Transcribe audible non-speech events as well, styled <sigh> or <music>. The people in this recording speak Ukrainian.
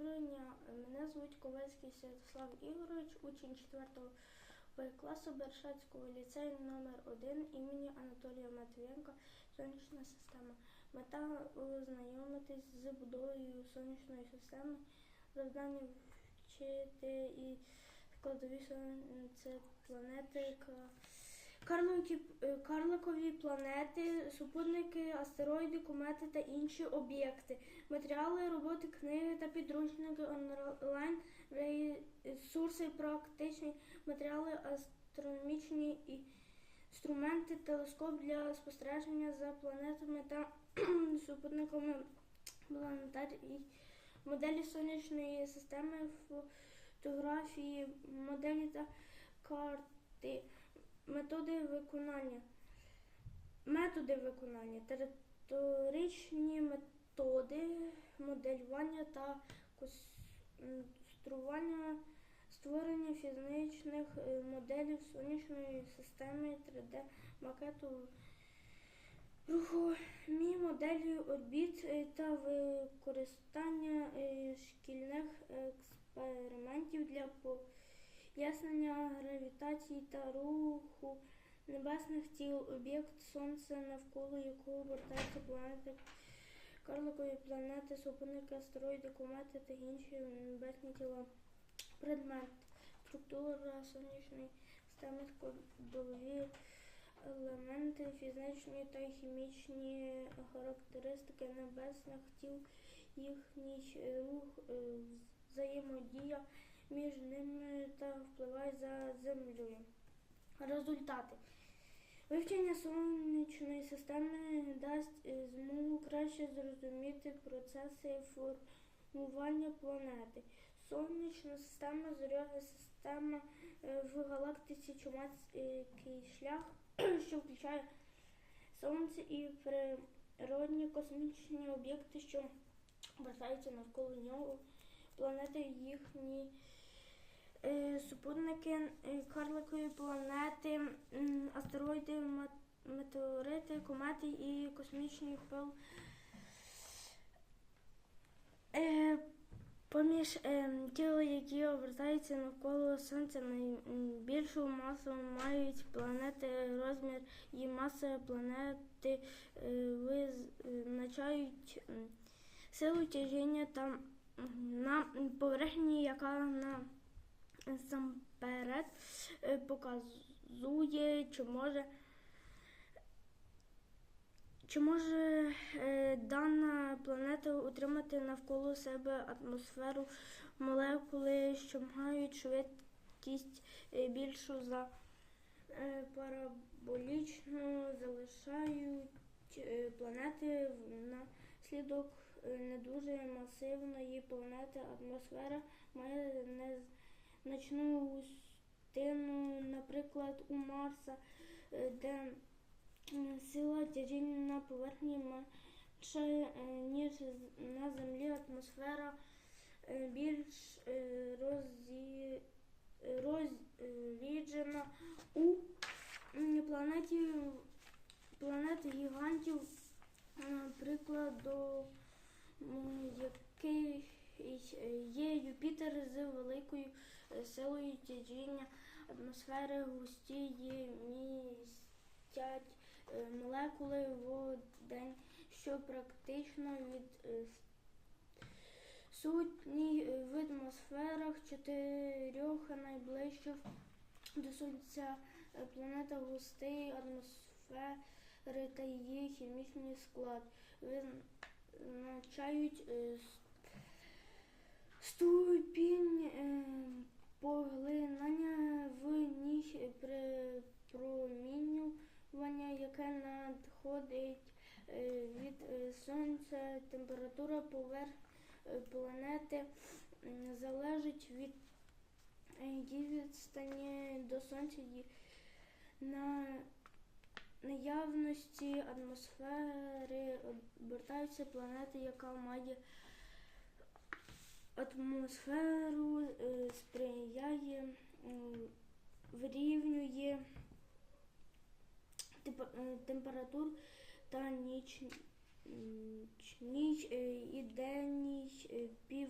Доброго дня, мене звуть Ковальський Святослав Ігорович, учень 4 Б класу Бершацького ліцею номер 1 імені Анатолія Матвієнка Сонячна система. Мета ознайомитись з будовою сонячної системи, завдання вчити і складові сонце планети. Е, карликові планети, супутники, астероїди, комети та інші об'єкти, матеріали роботи, книги та підручники, онлайн ресурси, практичні матеріали, астрономічні інструменти, телескоп для спостереження за планетами та <clears throat> супутниками планетарій, моделі сонячної системи, фотографії, моделі та карти. Методи виконання. Методи виконання. Територичні методи моделювання та констрування створення фізичних е, моделів сонячної системи 3D макету рухомі моделі орбіт е, та використання е, шкільних експериментів для пояснення гравітації та руху небесних тіл, об'єкт Сонце, навколо якого обертаються планети, карликові планети, супутники, астероїди, комети та інші небесні тіла. Предмет, структура сонячної системи, складові елементи, фізичні та хімічні характеристики небесних тіл, їхній рух, е, взаємодія між ними та впливає за землею. Результати. Вивчення сонячної системи дасть е, змогу краще зрозуміти процеси формування планети. Сонячна система зоряна система е, в галактиці чумацький шлях, <clears throat> що включає Сонце і природні космічні об'єкти, що обертаються навколо нього, планети їхні супутники, е, карликові планети, астероїди, метеорити, комети і космічний пил. Е, Поміж е, тіл, які обертаються навколо Сонця, найбільшу масу мають планети, розмір і маса планети е, визначають силу тяжіння та на поверхні, яка на насамперед е, показує, чи може чи може е, дана планета утримати навколо себе атмосферу молекули, що мають швидкість е, більшу за параболічну, залишають планети внаслідок не дуже масивної планети. Атмосфера має незначну густину, наприклад, у Марса, е, де Сила тяжіння на поверхні менша, е, ніж на Землі. Атмосфера е, більш е, розі- розріджена у планеті планет гігантів, наприклад, до м, є Юпітер з великою силою тяжіння атмосфери густі є містять е, молекули водень, що практично від е, сутні е, в атмосферах чотирьох найближчих до сонця планета густий атмосфери та її хімічний склад. Визначають ступінь поглинання в ніч промінювання, яке надходить е, від е, сонця, температура поверх е, планети залежить від її відстані до сонця на наявності атмосфери обертаються планети, яка має атмосферу, е, сприяє, вирівнює е, температур та ніч, ніч, е, і денній пів.